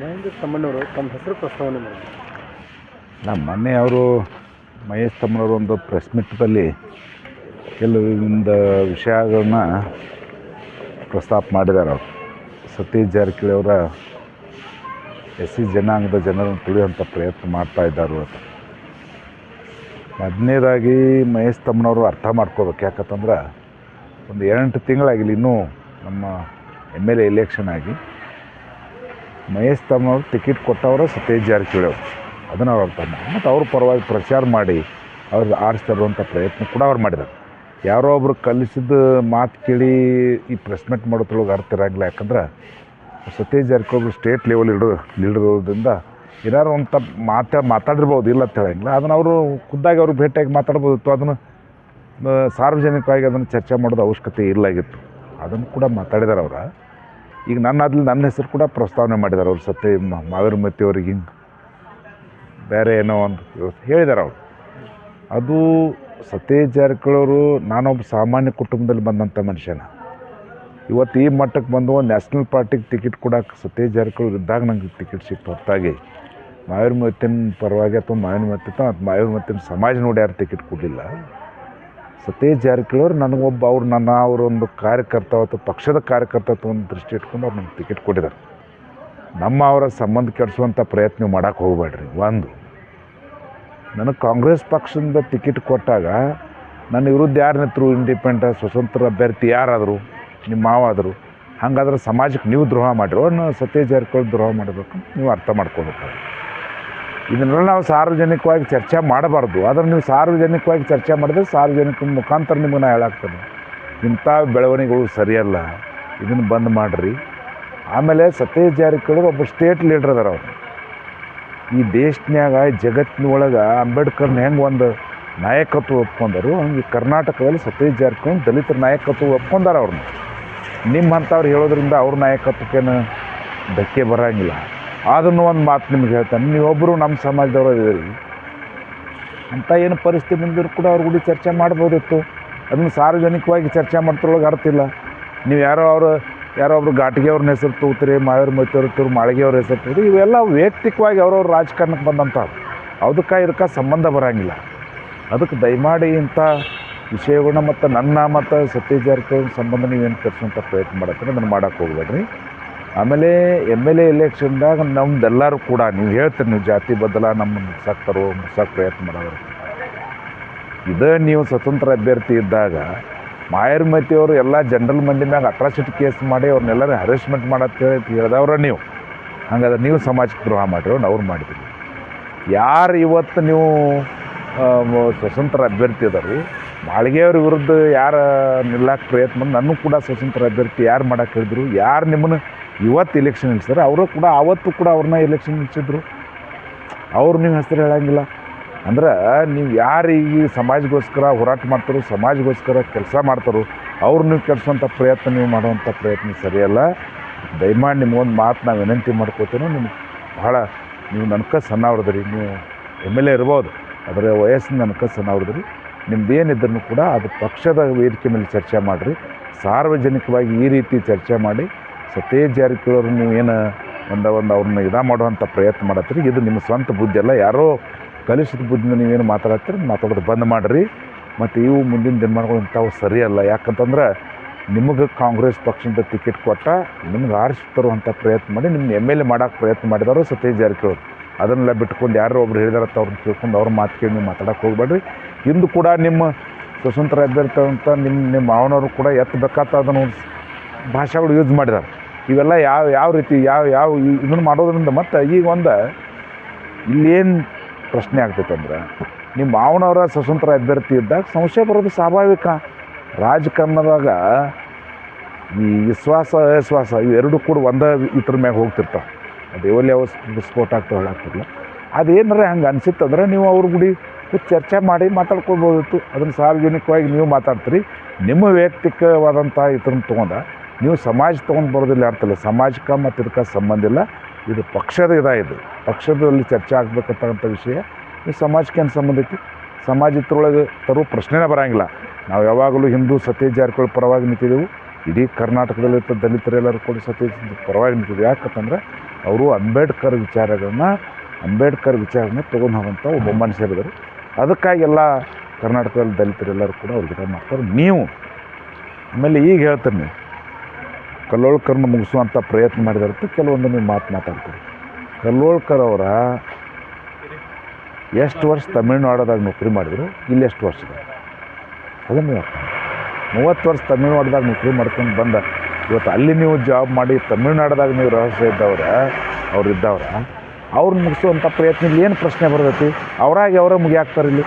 ಮಹೇಂದ್ರ ತಮ್ಮಣ್ಣವರು ತಮ್ಮ ಹೆಸರು ಪ್ರಸ್ತಾವನೆ ಮೊನ್ನೆ ಅವರು ಮಹೇಶ್ ತಮ್ಮನವರು ಒಂದು ಪ್ರೆಸ್ ಮೀಟ್ದಲ್ಲಿ ಕೆಲವೊಂದು ವಿಷಯಗಳನ್ನ ಪ್ರಸ್ತಾಪ ಮಾಡಿದ್ದಾರೆ ಅವರು. ಸತೀಶ್ ಜಾರಕಿಹೊಳಿ ಅವರ ಎಸ್ ಸಿ ಜನಾಂಗದ ಜನರನ್ನು ತುಳಿಯುವಂಥ ಪ್ರಯತ್ನ ಮಾಡ್ತಾ ಇದ್ದಾರೆ ಅಂತ ಮೊದಲನೇದಾಗಿ ಮಹೇಶ್ ತಮ್ಮನವರು ಅರ್ಥ ಮಾಡ್ಕೋಬೇಕು. ಯಾಕಂತಂದ್ರೆ ಒಂದು ಎರಡು ತಿಂಗಳಾಗಿಲ್ಲ ಇನ್ನೂ ನಮ್ಮ ಎಂ ಎಲ್ ಎ ಎಲೆಕ್ಷನ್ ಆಗಿ ಮಹೇಶ್ ತಮ್ಮವ್ರು ಟಿಕೆಟ್ ಕೊಟ್ಟವರು ಸತೀಶ್ ಜಾರಕಿಹೊಳಿ ಅವರು. ಅದನ್ನು ಅವ್ರು ಅರ್ಥ ಮತ್ತು ಅವ್ರ ಪರವಾಗಿ ಪ್ರಚಾರ ಮಾಡಿ ಅವ್ರು ಆರಿಸ್ತಾರೋಂಥ ಪ್ರಯತ್ನ ಕೂಡ ಅವ್ರು ಮಾಡಿದ್ದಾರೆ. ಯಾರೋ ಒಬ್ರು ಕಲಿಸಿದ ಮಾತು ಕೇಳಿ ಈ ಪ್ರೆಸ್ ಮೀಟ್ ಮಾಡೋದ್ರೊಳಗೆ ಅರ್ಥ ಇರೋಂಗಿಲ್ಲ. ಯಾಕಂದ್ರೆ ಸತೀಶ್ ಜಾರಕಿಹೊಳಿ ಸ್ಟೇಟ್ ಲೆವೆಲ್ ಇಡೋ ಲೀಡರ್ ಇರೋದ್ರಿಂದ ಏನಾರು ಅಂತ ಮಾತಾ ಮಾತಾಡಿರ್ಬೋದು, ಇಲ್ಲ ಅಂತ ಹೇಳಂಗಿಲ್ಲ. ಅದನ್ನು ಅವರು ಖುದ್ದಾಗಿ ಅವ್ರಿಗೆ ಭೇಟಿಯಾಗಿ ಮಾತಾಡ್ಬೋದಿತ್ತು ಅದನ್ನು ಸಾರ್ವಜನಿಕವಾಗಿ ಅದನ್ನು ಚರ್ಚೆ ಮಾಡೋದು ಅವಶ್ಯಕತೆ ಇಲ್ಲಾಗಿತ್ತು ಅದನ್ನು ಕೂಡ ಮಾತಾಡಿದಾರೆ ಅವ್ರು. ಈಗ ನನ್ನ ಅದ್ಲಿ ನನ್ನ ಹೆಸರು ಕೂಡ ಪ್ರಸ್ತಾವನೆ ಮಾಡಿದ್ದಾರೆ ಅವ್ರು ಸತ್ಯ ಮಾವೇರು ಮತಿ ಅವ್ರಿಗೆ ಹಿಂಗೆ. ಬೇರೆ ಏನೋ ಒಂದು ಹೇಳಿದ್ದಾರೆ ಅವರು. ಅದು ಸತೀಶ್ ಜಾರಕಿಹೊಳಿಯವರು ನಾನೊಬ್ಬ ಸಾಮಾನ್ಯ ಕುಟುಂಬದಲ್ಲಿ ಬಂದಂಥ ಮನುಷ್ಯನ. ಇವತ್ತು ಈ ಮಟ್ಟಕ್ಕೆ ಬಂದು ನ್ಯಾಷನಲ್ ಪಾರ್ಟಿಗೆ ಟಿಕೆಟ್ ಕೊಡೋಕೆ ಸತೀಶ್ ಜಾರಕಿಹೊಳಿ ಇದ್ದಾಗ ನಂಗೆ ಟಿಕೆಟ್ ಸಿಕ್ತು ಹೊರತಾಗಿ. ಮಾವೇರು ಮತ್ತಿನ ಪರವಾಗಿ ಅಥವಾ ಮಾವಿನ ಮತ್ತಿತ್ತು ಅಥವಾ ಮಾವಿನ ಮತ್ತಿನ ಸಮಾಜ ನೋಡಿ ಯಾರು ಟಿಕೆಟ್ ಕೊಡಲಿಲ್ಲ. ಸತೀಶ್ ಜಾರಕಿಹೊಳಿ ನನಗೊಬ್ಬ ಅವ್ರು ನನ್ನ ಅವರೊಂದು ಕಾರ್ಯಕರ್ತ ಅಥವಾ ಪಕ್ಷದ ಕಾರ್ಯಕರ್ತ ಒಂದು ದೃಷ್ಟಿ ಇಟ್ಕೊಂಡು ಅವ್ರು ನಮ್ಗೆ ಟಿಕೆಟ್ ಕೊಟ್ಟಿದ್ದಾರೆ. ನಮ್ಮ ಅವರ ಸಂಬಂಧ ಕೆಡಿಸುವಂಥ ಪ್ರಯತ್ನ ಮಾಡೋಕ್ಕೆ ಹೋಗಬೇಡ್ರಿ. ಒಂದು ನನಗೆ ಕಾಂಗ್ರೆಸ್ ಪಕ್ಷದಿಂದ ಟಿಕೆಟ್ ಕೊಟ್ಟಾಗ ನನ್ನ ವಿರುದ್ಧ ಯಾರು ನಿಂತರು ಇಂಡಿಪೆಂಡೆಂಟ್ ಸ್ವತಂತ್ರ ಅಭ್ಯರ್ಥಿ ಯಾರಾದರು, ನಿಮ್ಮ ಮಾವಾದರು, ಹಾಗಾದ್ರೆ ಸಮಾಜಕ್ಕೆ ನೀವು ದ್ರೋಹ ಮಾಡಿರೋ. ಸತೀಶ್ ಜಾರಕಿಹೊಳಿ ದ್ರೋಹ ಮಾಡಬೇಕು ನೀವು ಅರ್ಥ ಮಾಡ್ಕೋಬೇಕು ಇದನ್ನೆಲ್ಲ ನಾವು ಸಾರ್ವಜನಿಕವಾಗಿ ಚರ್ಚೆ ಮಾಡಬಾರ್ದು. ಆದರೆ ನೀವು ಸಾರ್ವಜನಿಕವಾಗಿ ಚರ್ಚೆ ಮಾಡಿದ್ರೆ ಸಾರ್ವಜನಿಕ ಮುಖಾಂತರ ನಿಮಗೆ ನಾ ಹೇಳಾಗ್ತದೆ ಇಂಥ ಬೆಳವಣಿಗೆಗಳು ಸರಿಯಲ್ಲ. ಇದನ್ನು ಬಂದ್ ಮಾಡಿರಿ. ಆಮೇಲೆ ಸತೀಶ್ ಜಾರಕಿಹೊಳಿ ಒಬ್ಬ ಸ್ಟೇಟ್ ಲೀಡ್ರ್ ಅದಾರ ಅವರು. ಈ ದೇಶನ್ಯಾಗ ಜಗತ್ತಿನೊಳಗೆ ಅಂಬೇಡ್ಕರ್ನ ಹೆಂಗೆ ಒಂದು ನಾಯಕತ್ವ ಒಪ್ಕೊಂಡರು, ಹಂಗೆ ಕರ್ನಾಟಕದಲ್ಲಿ ಸತೀಶ್ ಜಾರಕಿಹೊಳಿ ದಲಿತರ ನಾಯಕತ್ವ ಒಪ್ಕೊಂಡಾರ ಅವ್ರನ್ನ. ನಿಮ್ಮಂಥವ್ರು ಹೇಳೋದ್ರಿಂದ ಅವ್ರ ನಾಯಕತ್ವಕ್ಕೇನು ಧಕ್ಕೆ ಬರೋಂಗಿಲ್ಲ. ಅದನ್ನು ಒಂದು ಮಾತು ನಿಮ್ಗೆ ಹೇಳ್ತಾನೆ. ನೀವೊಬ್ಬರು ನಮ್ಮ ಸಮಾಜದವರು ಇದ್ದೀರಿ ಅಂಥ ಏನು ಪರಿಸ್ಥಿತಿ ಬಂದಿದ್ರು ಕೂಡ ಅವ್ರ ಗುಡಿ ಚರ್ಚೆ ಮಾಡ್ಬೋದಿತ್ತು. ಅದನ್ನು ಸಾರ್ವಜನಿಕವಾಗಿ ಚರ್ಚೆ ಮಾಡ್ತಿರೊಳಗೆ ಅರ್ಥ ಇಲ್ಲ. ನೀವು ಯಾರೋ ಅವರು, ಯಾರೋ ಒಬ್ರು ಘಾಟಿಗೆಯವ್ರನ್ನ ಹೆಸರು ತಗೋತೀರಿ ಮಾವೇರ್ ಮೈತೂರು ಮಾಳಿಗೆಯವ್ರ ಹೆಸರು ತಗೋರಿ ಇವೆಲ್ಲ ವೈಯಕ್ತಿಕವಾಗಿ ಅವ್ರವ್ರ ರಾಜಕಾರಣಕ್ಕೆ ಬಂದಂಥ ಅದಕ್ಕೆ ಇದಕ್ಕೆ ಸಂಬಂಧ ಬರೋಂಗಿಲ್ಲ. ಅದಕ್ಕೆ ದಯಮಾಡಿ ಇಂಥ ವಿಷಯಗಳನ್ನ ಮತ್ತು ನನ್ನ ಮತ್ತು ಸತೀಶ್ ಜಾರಕಿಹೊಳಿ ಸಂಬಂಧ ನೀವೇನು ಕೆಡ್ಸೋಂಥ ಪ್ರಯತ್ನ ಮಾಡತ್ತೀರಿ, ಅದನ್ನು ಮಾಡೋಕ್ಕೆ ಹೋಗ್ಬೇಡ್ರಿ. ಆಮೇಲೆ ಎಂ ಎಲ್ ಎ ಎಲೆಕ್ಷನ್ದಾಗ ನಮ್ದೆಲ್ಲರೂ ಕೂಡ ನೀವು ಹೇಳ್ತೀರಿ ನೀವು ಜಾತಿ ಬದಲ ನಮ್ಮ ಮುಗ್ಸಾಕ್ತಾರೋ ಮುಗ್ಸಕ್ಕೆ ಪ್ರಯತ್ನ ಮಾಡೋರು. ಇದೇ ನೀವು ಸ್ವತಂತ್ರ ಅಭ್ಯರ್ಥಿ ಇದ್ದಾಗ ಮಾಯರ್ಮತಿ ಅವರು ಎಲ್ಲ ಜನರಲ್ ಮಂದಿ ಮ್ಯಾಗ ಅಟ್ರಾಸಿಟಿ ಕೇಸ್ ಮಾಡಿ ಅವ್ರನ್ನೆಲ್ಲರೂ ಹರೆಸ್ಮೆಂಟ್ ಮಾಡತ್ತೆ ಹೇಳಿದವ್ರ ನೀವು. ಹಂಗಾದ್ರೆ ನೀವು ಸಮಾಜಕ್ಕೆ ದ್ರೋಹ ಮಾಡಿರೋ ಅವ್ರು ಮಾಡಿದ್ರಿ. ಯಾರು ಇವತ್ತು ನೀವು ಸ್ವತಂತ್ರ ಅಭ್ಯರ್ಥಿ ಅದಾರಿ, ಮಾಳಿಗೆಯವ್ರ ವಿರುದ್ಧ ಯಾರು ನಿಲ್ಲಕ್ಕೆ ಪ್ರಯತ್ನ ನನಗೂ ಕೂಡ ಸ್ವತಂತ್ರ ಅಭ್ಯರ್ಥಿ ಯಾರು ಮಾಡಕ್ಕೆ ಹೇಳಿದ್ರು, ಯಾರು ನಿಮ್ಮನ್ನು ಇವತ್ತು ಎಲೆಕ್ಷನ್ ನಿಲ್ಸಿದ್ರೆ ಅವರು ಕೂಡ ಅವತ್ತು ಕೂಡ ಅವ್ರನ್ನ ಎಲೆಕ್ಷನ್ ಇಳಿಸಿದ್ರು ಅವ್ರು ನೀವು ಹೆಸರು ಹೇಳಂಗಿಲ್ಲ. ಅಂದ್ರೆ ನೀವು ಯಾರು ಈ ಸಮಾಜಗೋಸ್ಕರ ಹೋರಾಟ ಮಾಡ್ತಾರೋ, ಸಮಾಜಗೋಸ್ಕರ ಕೆಲಸ ಮಾಡ್ತಾರೋ, ಅವ್ರು ನೀವು ಕೆಲಸವಂಥ ಪ್ರಯತ್ನ ನೀವು ಮಾಡುವಂಥ ಪ್ರಯತ್ನ ಸರಿಯಲ್ಲ. ದಯಮಾಡಿ ಒಂದು ಮಾತು ನಾವು ವಿನಂತಿ ಮಾಡ್ಕೋತೀನೋ. ನಿಮ್ಗೆ ಬಹಳ ನೀವು ನನ್ಕ ಸಣ್ಣ ನೀವು ಎಂ ಎಲ್ ಎ ಇರ್ಬೋದು. ಅದರ ವಯಸ್ಸಿನ ನನ್ಕ ಸಣ್ಣ ನಿಮ್ದು ಏನಿದ್ರು ಕೂಡ ಅದು ಪಕ್ಷದ ವೇದಿಕೆ ಮೇಲೆ ಚರ್ಚೆ ಮಾಡಿರಿ. ಸಾರ್ವಜನಿಕವಾಗಿ ಈ ರೀತಿ ಚರ್ಚೆ ಮಾಡಿ. ಸತೀಶ್ ಜಾರಕಿಹೊಳಿ ನೀವು ಏನು ಒಂದು ಒಂದು ಅವ್ರನ್ನ ಇದ ಮಾಡುವಂಥ ಪ್ರಯತ್ನ ಮಾಡತ್ತೀರಿ? ಇದು ನಿಮ್ಮ ಸ್ವಂತ ಬುದ್ಧಿ ಅಲ್ಲ. ಯಾರೋ ಕಲಿಸಿದ ಬುದ್ಧಿಯಿಂದ ನೀವೇನು ಮಾತಾಡತ್ತೀರಿ? ಮಾತಾಡೋದು ಬಂದ್ ಮಾಡಿರಿ. ಮತ್ತು ಇವು ಮುಂದಿನ ದಿನಮಾನಗಳು ಇಂಥವು ಸರಿಯಲ್ಲ ಯಾಕಂತಂದ್ರೆ ನಿಮಗೆ ಕಾಂಗ್ರೆಸ್ ಪಕ್ಷದಿಂದ ಟಿಕೆಟ್ ಕೊಟ್ಟ ನಿಮ್ಗೆ ಆರಿಸಿ ತರುವಂಥ ಪ್ರಯತ್ನ ಮಾಡಿ ನಿಮ್ಮ ಎಂ ಎಲ್ ಎ ಮಾಡೋಕ್ಕೆ ಪ್ರಯತ್ನ ಮಾಡಿದವರು ಸತೀಶ್ ಜಾರಕಿಹೊಳಿ. ಅದನ್ನೆಲ್ಲ ಬಿಟ್ಕೊಂಡು ಯಾರೋ ಒಬ್ರು ಹೇಳಿದಾರತ್ತ ಅವ್ರನ್ನ ತಿಳ್ಕೊಂಡು ಅವ್ರ ಮಾತು ಕೇಳಿ ನೀವು ಮಾತಾಡೋಕೆ ಹೋಗ್ಬೇಡ್ರಿ. ಇಂದು ಕೂಡ ನಿಮ್ಮ ಸ್ವತಂತ್ರ ಅಭ್ಯರ್ಥಿ ಅಂತ ನಿಮ್ಮ ನಿಮ್ಮ ಮಾವನವರು ಕೂಡ ಎತ್ತಬೇಕಾತ ಅದನ್ನು ಭಾಷೆಗಳು ಯೂಸ್ ಮಾಡಿದ್ದಾರೆ ಇವೆಲ್ಲ ಯಾವ ಯಾವ ರೀತಿ, ಯಾವ ಯಾವ ಇದನ್ನು ಮಾಡೋದ್ರಿಂದ ಮತ್ತು ಈಗ ಒಂದು ಇಲ್ಲೇನು ಪ್ರಶ್ನೆ ಆಗ್ತೈತಂದ್ರೆ ನಿಮ್ಮ ಮಾವನವರ ಸ್ವತಂತ್ರ ಅಭ್ಯರ್ಥಿ ಇದ್ದಾಗ ಸಂಶಯ ಬರೋದು ಸ್ವಾಭಾವಿಕ. ರಾಜಕಾರಣದಾಗ ಈ ವಿಶ್ವಾಸ, ಅವಿಶ್ವಾಸ ಇವೆರಡೂ ಕೂಡ ಒಂದೇ ಇದ್ರ ಮ್ಯಾಗ ಹೋಗ್ತಿರ್ತಾವೆ. ದೇವಲ್ಲಿ ಯಾವ ಸ್ಫೋಟ ಆಗ್ತಾವೆ ಹೇಳಾಗ್ತಿಲ್ಲ ಅದೇನಾರ ಹಂಗೆ ಅನಿಸಿತ್ತಂದ್ರೆ ನೀವು ಅವ್ರ ಗುಡಿ ಚರ್ಚೆ ಮಾಡಿ ಮಾತಾಡ್ಕೊಳ್ಬೋದಿತ್ತು ಅದನ್ನು ಸಾರ್ವಜನಿಕವಾಗಿ ನೀವು ಮಾತಾಡ್ತೀರಿ. ನಿಮ್ಮ ವೈಯಕ್ತಿಕವಾದಂಥ ಇದನ್ನು ತೊಗೊಂಡ ನೀವು ಸಮಾಜ ತೊಗೊಂಡು ಬರೋದಿಲ್ಲ ಅರ್ಥಲ್ಲ ಸಮಾಜಕ್ಕೆ ಮತ್ತು ಇದಕ್ಕೆ ಸಂಬಂಧ ಇಲ್ಲ. ಇದು ಪಕ್ಷದ ಇದ ಇದು. ಪಕ್ಷದಲ್ಲಿ ಚರ್ಚೆ ಆಗ್ಬೇಕಂತಕ್ಕಂಥ ವಿಷಯ. ಈ ಸಮಾಜಕ್ಕೆ ಏನು ಸಂಬಂಧ ಐತಿ? ಸಮಾಜ ಇದ್ರೊಳಗೆ ತರುವ ಪ್ರಶ್ನೆನೇ ಬರೋಂಗಿಲ್ಲ. ನಾವು ಯಾವಾಗಲೂ ಹಿಂದೂ ಸತೀಶ್ ಜಾರಕಿಹೊಳಿ ಪರವಾಗಿ ನಿಂತಿದ್ದೆವು ಇಡೀ ಕರ್ನಾಟಕದಲ್ಲಿ ದಲಿತರೆಲ್ಲರೂ ಕೂಡ ಸತೀಶ್ ಪರವಾಗಿ ನಿಂತಿದ್ದೆವು ಯಾಕಂತಂದ್ರೆ ಅವರು ಅಂಬೇಡ್ಕರ್ ವಿಚಾರಗಳನ್ನ, ಅಂಬೇಡ್ಕರ್ ವಿಚಾರನ ತೊಗೊಂಡು ಹೋಗೋಂಥ ಒಬ್ಬ ಮನುಷ್ಯರಿದ್ದಾರೆ ಅದಕ್ಕಾಗಿ ಎಲ್ಲ ಕರ್ನಾಟಕದಲ್ಲಿ ದಲಿತರೆಲ್ಲರೂ ಕೂಡ ಅವ್ರಿಗೆ ಮಾಡ್ತಾರೆ. ನೀವು ಆಮೇಲೆ ಈಗ ಹೇಳ್ತೀನಿ. ಕಲ್ಲೋಳ್ಕರ್ನ ಮುಗಿಸುವಂಥ ಪ್ರಯತ್ನ ಮಾಡಿದಾರಂತ ಕೆಲವೊಂದು ನೀವು ಮಾತು ಮಾತಾಡ್ತೀರಿ. ಕಲ್ಲೋಳ್ಕರ್ ಅವರ ಎಷ್ಟು ವರ್ಷ ತಮಿಳ್ನಾಡದಾಗ ನೌಕರಿ ಮಾಡಿದ್ರು, ಇಲ್ಲಿ ಎಷ್ಟು ವರ್ಷ ಅದನ್ನು ನೀವು ಮೂವತ್ತು ವರ್ಷ ತಮಿಳ್ನಾಡದಾಗ ನೌಕರಿ ಮಾಡ್ಕೊಂಡು ಬಂದ, ಇವತ್ತು ಅಲ್ಲಿ ನೀವು ಜಾಬ್ ಮಾಡಿ ತಮಿಳ್ನಾಡದಾಗ ನೀವು ರಹಸ್ಯ ಇದ್ದವ್ರ ಅವ್ರು ಇದ್ದವ್ರ ಅವ್ರನ್ನ ಮುಗಿಸುವಂಥ ಪ್ರಯತ್ನ ಇಲ್ಲಿ ಏನು ಪ್ರಶ್ನೆ ಬರ್ತೈತಿ? ಅವರಾಗಿ ಅವರೇ ಮುಗಿಯಾಕ್ತಾರೆ ಇಲ್ಲಿ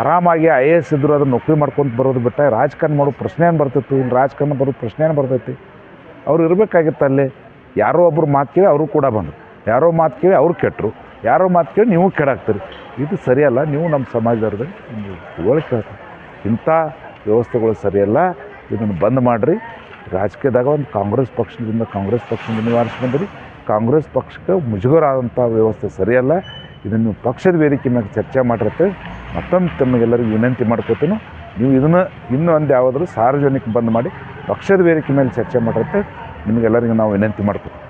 ಆರಾಮಾಗಿ ಐ ಎ ಎಸ್ ಇದ್ದರು ಅದನ್ನು ನೌಕರಿ ಮಾಡ್ಕೊಂತ ಬರೋದು ಬಿಟ್ಟ ರಾಜಕಾರಣ ಮಾಡೋ ಪ್ರಶ್ನೆ ಏನು ಬರ್ತಿತ್ತು ಇಲ್ಲಿ ರಾಜಕಾರಣ ಬರೋದು ಪ್ರಶ್ನೆ ಏನು ಬರ್ತೈತಿ. ಅವ್ರು ಇರಬೇಕಾಗಿತ್ತು ಅಲ್ಲಿ. ಯಾರೋ ಒಬ್ಬರು ಮಾತು ಕೇಳಿ ಅವರು ಕೂಡ ಬಂದರು. ಯಾರೋ ಮಾತು ಕೇಳಿ ಅವ್ರು ಕೆಟ್ಟರು ಯಾರೋ ಮಾತು ಕೇಳಿ ನೀವು ಕೆಡಾಕ್ತೀರಿ ಇದು ಸರಿಯಲ್ಲ, ನೀವು ನಮ್ಮ ಸಮಾಜದವ್ರದ್ದು ಒಂದು ತಿಳುವಳಿಕೆ ಹೇಳ್ತಾರೆ ಇಂಥ ವ್ಯವಸ್ಥೆಗಳು ಸರಿಯಲ್ಲ. ಇದನ್ನು ಬಂದ್ ಮಾಡಿರಿ. ರಾಜಕೀಯದಾಗ ಒಂದು ಕಾಂಗ್ರೆಸ್ ಪಕ್ಷದಿಂದ ಕಾಂಗ್ರೆಸ್ ಪಕ್ಷದಿಂದ ನಿವಾರಿಸಿ ಬಂದಿರಿ. ಕಾಂಗ್ರೆಸ್ ಪಕ್ಷಕ್ಕೆ ಮುಜುಗರ ಆದಂಥ ವ್ಯವಸ್ಥೆ ಸರಿಯಲ್ಲ. ಇದನ್ನು ಪಕ್ಷದ ವೇದಿಕೆ ಮ್ಯಾಗೆ ಚರ್ಚೆ ಮಾಡಿರುತ್ತೆ ಮತ್ತೊಮ್ಮೆ ತಮಗೆಲ್ಲರಿಗೂ ವಿನಂತಿ ಮಾಡ್ಕೋತೀನಿ ನೀವು ಇದನ್ನು ಇನ್ನೂ ಒಂದು ಯಾವುದಾದ್ರೂ ಸಾರ್ವಜನಿಕ ಬಂದ್ ಮಾಡಿ ಪಕ್ಷದ ವೇದಿಕೆ ಮೇಲೆ ಚರ್ಚೆ ಮಾಡಿರುತ್ತೆ. ನಿಮಗೆಲ್ಲರಿಗೂ ನಾವು ವಿನಂತಿ ಮಾಡ್ಕೋತೀವಿ